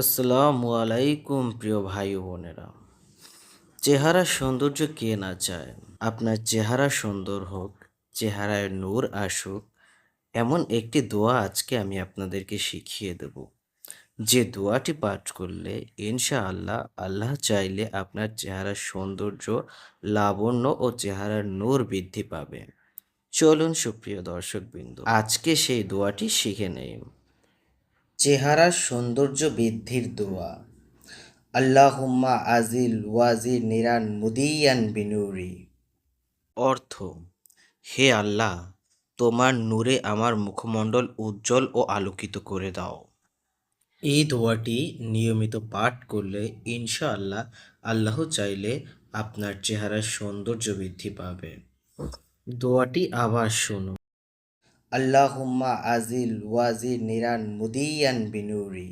আসসালামু আলাইকুম প্রিয় ভাই বোনেরা। চেহারা সৌন্দর্য কে না চায়? আপনার চেহারা সুন্দর হোক, চেহারায় নূর আসুক, এমন একটি দোয়া আজকে আমি আপনাদেরকে শিখিয়ে দেব। যে দোয়াটি পাঠ করলে ইনশাআল্লাহ আল্লাহ চাইলে আপনার চেহারার সৌন্দর্য, লাবণ্য ও চেহারার নূর বৃদ্ধি পাবে। চলুন সুপ্রিয় দর্শকবৃন্দ, আজকে সেই দোয়াটি শিখে নেই। চেহারার সৌন্দর্য বৃদ্ধির দোয়া। আল্লাহুম্মা আজিল ওয়াজি নিরান মুদিয়ান বিনুরি। অর্থ হে আল্লাহ তোমার নূরে আমার মুখমণ্ডল উজ্জ্বল ও আলোকিত করে দাও। এই দোয়াটি নিয়মিত পাঠ করলে ইনশাআল্লাহ আল্লাহ চাইলে আপনার চেহারার সৌন্দর্য বৃদ্ধি পাবে। দোয়াটি আবার শুনুন আল্লাহুম্মা আজিল ওয়াজির নিরান মুদিয়ান বিনুরি।